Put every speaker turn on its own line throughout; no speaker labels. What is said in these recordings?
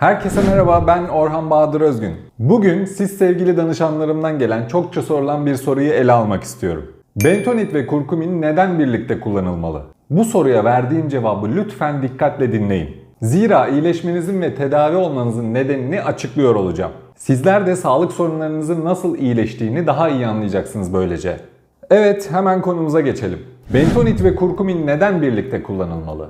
Herkese merhaba ben Orhan Bahadır Özgün. Bugün siz sevgili danışanlarımdan gelen çokça sorulan bir soruyu ele almak istiyorum. Bentonit ve kurkumin neden birlikte kullanılmalı? Bu soruya verdiğim cevabı lütfen dikkatle dinleyin. Zira iyileşmenizin ve tedavi olmanızın nedenini açıklıyor olacağım. Sizler de sağlık sorunlarınızın nasıl iyileştiğini daha iyi anlayacaksınız böylece. Evet hemen konumuza geçelim. Bentonit ve kurkumin neden birlikte kullanılmalı?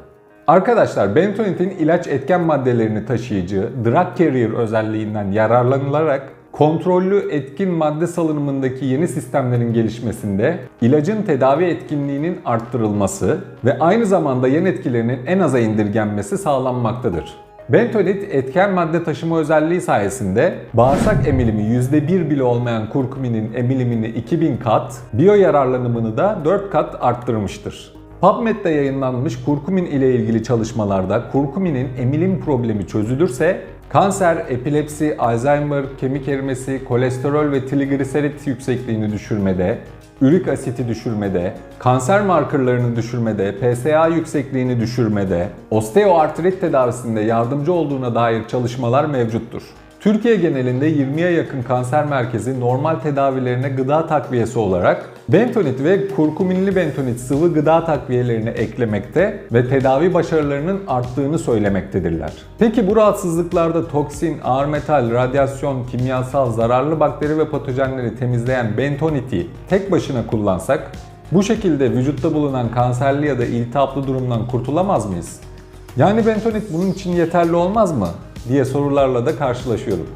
Arkadaşlar bentonitin ilaç etken maddelerini taşıyıcı drug carrier özelliğinden yararlanılarak kontrollü etkin madde salınımındaki yeni sistemlerin gelişmesinde ilacın tedavi etkinliğinin arttırılması ve aynı zamanda yan etkilerinin en aza indirgenmesi sağlanmaktadır. Bentonit etken madde taşıma özelliği sayesinde bağırsak emilimi %1 bile olmayan kurkuminin emilimini 2000 kat, biyo yararlanımını da 4 kat arttırmıştır. PubMed'de yayınlanmış kurkumin ile ilgili çalışmalarda kurkuminin emilim problemi çözülürse kanser, epilepsi, Alzheimer, kemik erimesi, kolesterol ve trigliserit yüksekliğini düşürmede, ürik asiti düşürmede, kanser markerlarını düşürmede, PSA yüksekliğini düşürmede, osteoartrit tedavisinde yardımcı olduğuna dair çalışmalar mevcuttur. Türkiye genelinde 20'ye yakın kanser merkezi normal tedavilerine gıda takviyesi olarak bentonit ve kurkuminli bentonit sıvı gıda takviyelerine eklemekte ve tedavi başarılarının arttığını söylemektedirler. Peki bu rahatsızlıklarda toksin, ağır metal, radyasyon, kimyasal, zararlı bakteri ve patojenleri temizleyen bentoniti tek başına kullansak bu şekilde vücutta bulunan kanserli ya da iltihaplı durumdan kurtulamaz mıyız? Yani bentonit bunun için yeterli olmaz mı? Diye sorularla da karşılaşıyorum.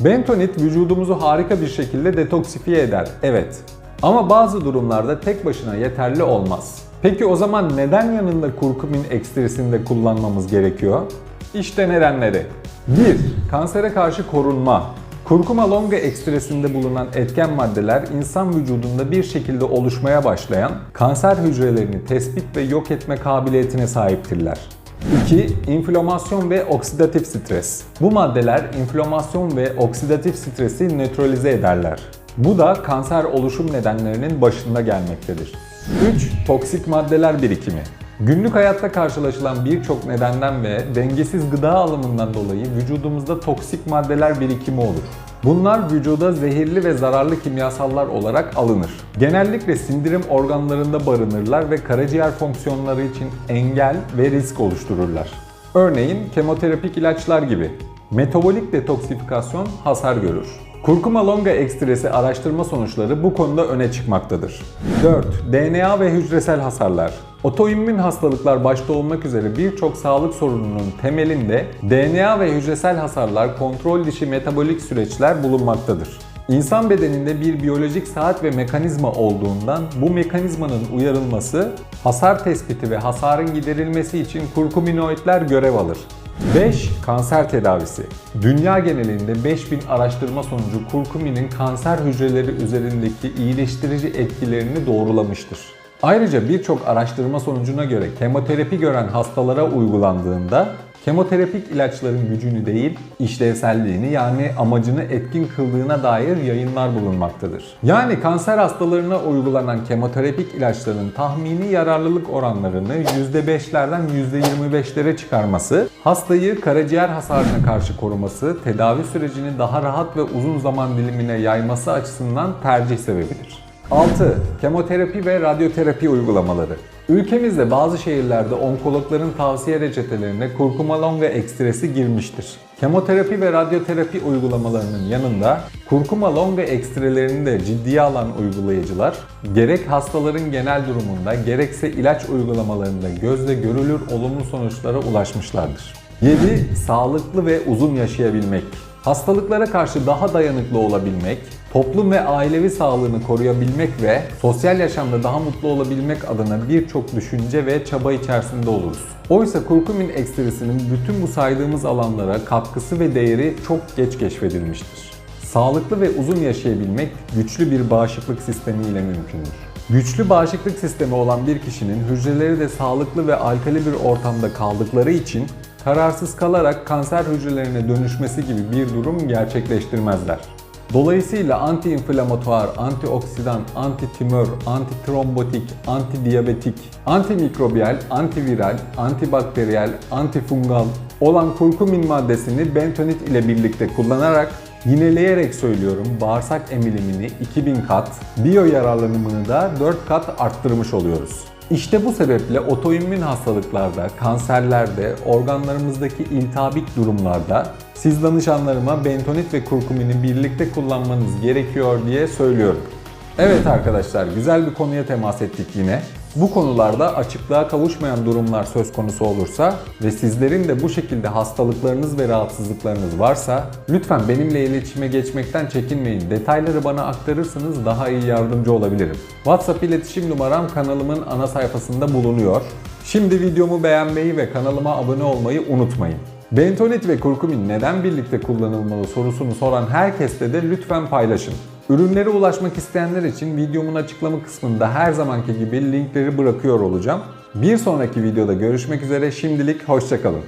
Bentonit vücudumuzu harika bir şekilde detoksifiye eder. Evet. Ama bazı durumlarda tek başına yeterli olmaz. Peki o zaman neden yanında kurkumin ekstresinde kullanmamız gerekiyor? İşte nedenleri. 1. Kansere karşı korunma. Kurkuma longa ekstresinde bulunan etken maddeler insan vücudunda bir şekilde oluşmaya başlayan kanser hücrelerini tespit ve yok etme kabiliyetine sahiptirler. 2. İnflamasyon ve oksidatif stres. Bu maddeler inflamasyon ve oksidatif stresi nötralize ederler. Bu da kanser oluşum nedenlerinin başında gelmektedir. 3. Toksik maddeler birikimi. Günlük hayatta karşılaşılan birçok nedenden ve dengesiz gıda alımından dolayı vücudumuzda toksik maddeler birikimi olur. Bunlar vücuda zehirli ve zararlı kimyasallar olarak alınır. Genellikle sindirim organlarında barınırlar ve karaciğer fonksiyonları için engel ve risk oluştururlar. Örneğin kemoterapik ilaçlar gibi. Metabolik detoksifikasyon hasar görür. Kurkuma longa ekstresi araştırma sonuçları bu konuda öne çıkmaktadır. 4. DNA ve hücresel hasarlar. Otoimmün hastalıklar başta olmak üzere birçok sağlık sorununun temelinde DNA ve hücresel hasarlar kontrol dışı metabolik süreçler bulunmaktadır. İnsan bedeninde bir biyolojik saat ve mekanizma olduğundan bu mekanizmanın uyarılması, hasar tespiti ve hasarın giderilmesi için kurkuminoidler görev alır. 5. Kanser tedavisi. Dünya genelinde 5000 araştırma sonucu kurkuminin kanser hücreleri üzerindeki iyileştirici etkilerini doğrulamıştır. Ayrıca birçok araştırma sonucuna göre kemoterapi gören hastalara uygulandığında kemoterapik ilaçların gücünü değil, işlevselliğini yani amacını etkin kıldığına dair yayınlar bulunmaktadır. Yani kanser hastalarına uygulanan kemoterapik ilaçların tahmini yararlılık oranlarını %5'lerden %25'lere çıkarması, hastayı karaciğer hasarına karşı koruması, tedavi sürecini daha rahat ve uzun zaman dilimine yayması açısından tercih sebebidir. 6. Kemoterapi ve radyoterapi uygulamaları. Ülkemizde bazı şehirlerde onkologların tavsiye reçetelerine kurkuma longa ekstresi girmiştir. Kemoterapi ve radyoterapi uygulamalarının yanında kurkuma longa ekstrelerini de ciddiye alan uygulayıcılar gerek hastaların genel durumunda gerekse ilaç uygulamalarında gözle görülür olumlu sonuçlara ulaşmışlardır. 7. Sağlıklı ve uzun yaşayabilmek. Hastalıklara karşı daha dayanıklı olabilmek, toplum ve ailevi sağlığını koruyabilmek ve sosyal yaşamda daha mutlu olabilmek adına birçok düşünce ve çaba içerisinde oluruz. Oysa kurkumin ekstresinin bütün bu saydığımız alanlara katkısı ve değeri çok geç keşfedilmiştir. Sağlıklı ve uzun yaşayabilmek güçlü bir bağışıklık sistemi ile mümkündür. Güçlü bağışıklık sistemi olan bir kişinin hücreleri de sağlıklı ve alkali bir ortamda kaldıkları için kararsız kalarak kanser hücrelerine dönüşmesi gibi bir durum gerçekleştirmezler. Dolayısıyla anti-inflamatuar, antioksidan, anti-tümör, antitrombotik, antidiyabetik, antimikrobiyal, antiviral, antibakteriyel, antifungal, olan kurkumin maddesini bentonit ile birlikte kullanarak Yineleyerek söylüyorum bağırsak emilimini 2000 kat, biyo yararlanımını da 4 kat arttırmış oluyoruz. İşte bu sebeple otoimmün hastalıklarda, kanserlerde, organlarımızdaki iltihabik durumlarda siz danışanlarıma bentonit ve kurkumini birlikte kullanmanız gerekiyor diye söylüyorum. Evet arkadaşlar güzel bir konuya temas ettik yine. Bu konularda açıklığa kavuşmayan durumlar söz konusu olursa ve sizlerin de bu şekilde hastalıklarınız ve rahatsızlıklarınız varsa lütfen benimle iletişime geçmekten çekinmeyin. Detayları bana aktarırsanız daha iyi yardımcı olabilirim. WhatsApp iletişim numaram kanalımın ana sayfasında bulunuyor. Şimdi videomu beğenmeyi ve kanalıma abone olmayı unutmayın. Bentonit ve kurkumin neden birlikte kullanılmalı sorusunu soran herkesle de lütfen paylaşın. Ürünlere ulaşmak isteyenler için videomun açıklama kısmında her zamanki gibi linkleri bırakıyor olacağım. Bir sonraki videoda görüşmek üzere şimdilik hoşçakalın.